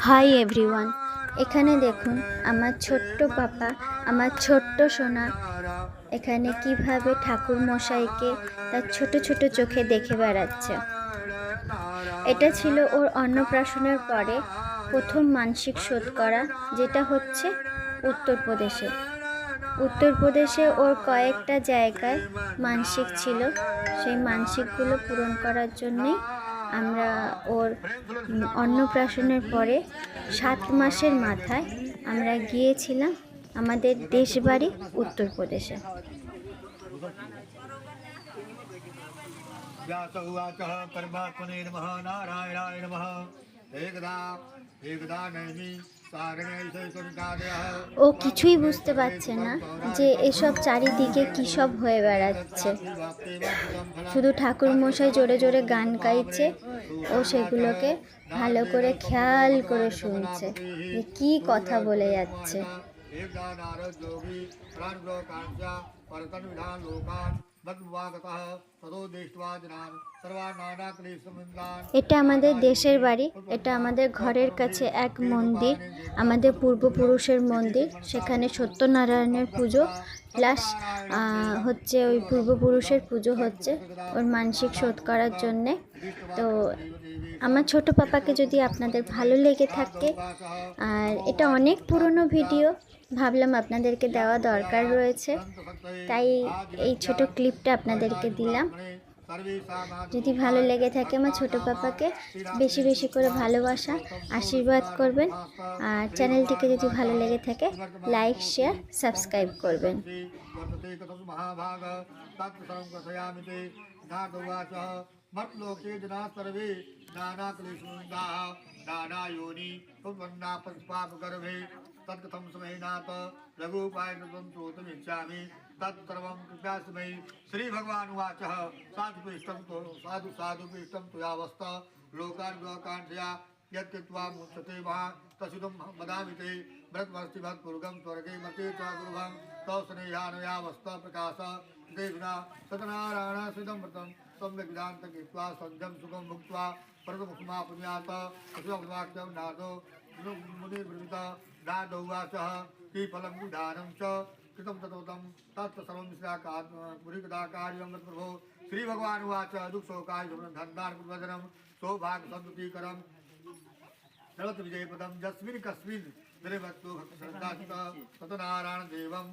Hi everyone এখানে দেখুন আমার ছোট্ট পাপা আমার ছোট্ট সোনা। এখানে কীভাবে ঠাকুর মশাইকে তার ছোট ছোট চোখে দেখে বেড়াচ্ছে। এটা ছিল ওর অন্নপ্রাশনের পরে প্রথম মানসিক শোধ করা যেটা হচ্ছে উত্তরপ্রদেশে উত্তরপ্রদেশে ওর কয়েকটা জায়গায় মানসিক ছিল। সেই মানসিকগুলো পূরণ করার জন্যেই আমরা ওর উম, অন্নপ্রাশনের পরে সাত মাসের মাথায় আমরা গিয়েছিলাম আমাদের দেশবাড়ি উত্তরপ্রদেশে व्यास उवाच परमात्मने नमः नारायणाय नमः एकदा एकदा नैमि सागणैशैश्वरिकादयः ও কিছুই বুঝতে পারছে না যে এসব চারিদিকে কী সব হয়ে বেড়াচ্ছে। শুধু ঠাকুর মশাই জোরে জোরে গান গাইছে, ও সেগুলোকে ভালো করে খেয়াল করে শুনছে যে কী কথা বলে যাচ্ছে। এটা আমাদের দেশের বাড়ি, এটা আমাদের ঘরের কাছে এক মন্দির, আমাদের পূর্বপুরুষের মন্দির, সেখানে সত্যনারায়ণের পুজো প্লাস হচ্ছে ওই পূর্বপুরুষের পুজো হচ্ছে ওর মানসিক শোধ করার জন্যে। তো আমার ছোট পাপাকে যদি আপনাদের ভালো লেগে থাকে, আর এটা অনেক পুরনো ভিডিও ভাবলাম আপনাদেরকে দেওয়া দরকার রয়েছে তাই এই ছোট ক্লিপটা আপনাদেরকে দিলাম যদি ভালো লেগে থাকে আমার ছোট পাপাকে বেশি বেশি করে ভালোবাসা আশীর্বাদ করবেন আর চ্যানেলটিকে যদি ভালো লেগে থাকে লাইক শেয়ার সাবস্ক্রাইব করবেন वर्तते कथं महाभाग तत्सर्वं कथयामि ते नागवाच मत्लोके जना सर्वे नानाक्लेशमुन्दाः तत्कथम समयनाथ लघु उपाय श्रोतमीक्षामि तत्सर्वं कृपया स्मै श्रीभगवाच साधुपीष्टं तो साधु साधुपीष्टं त्वयावस्थ लोकार्गकाण्ठया यत्कृत्वा मुञ्चते महा। तसुदं वदामि ते। भरतमस्ति भक्तुर्गं स्वर्गे मते च गृहं तौ स्नेहानयावस्थ प्रकाश देविना सतनारायणसुदमृतं सम्यग्दान्त कृत्वा सन्ध्यं सुखं भुक्त्वा भरतमुखमापुण्यात् अशुभवाक्यं नादो। मुनिवृता राजौवा सह त्रिफलम उदाहरण च कृतम तथोतम तत्सर्व पुरीकदा प्रभो श्री भगवान उवाच दुख शोकाय धन्दार्पणवदनम सौभाग्य संतुतिकरम सरत विजयपदम जस्मिन कस्मिन दृवत्तो भक्त श्रद्धा तत नारायण देवम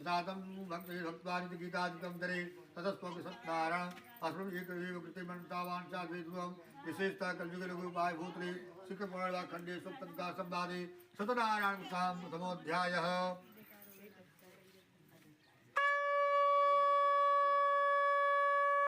साधम भक्ति गीतादिकम दरे ततस्व सत्तारण अस्म एक कृति मनतावांशा विशेषता कलयुग लघु खंडे सुप्त संवादे सतनारायण प्रथमोध्याय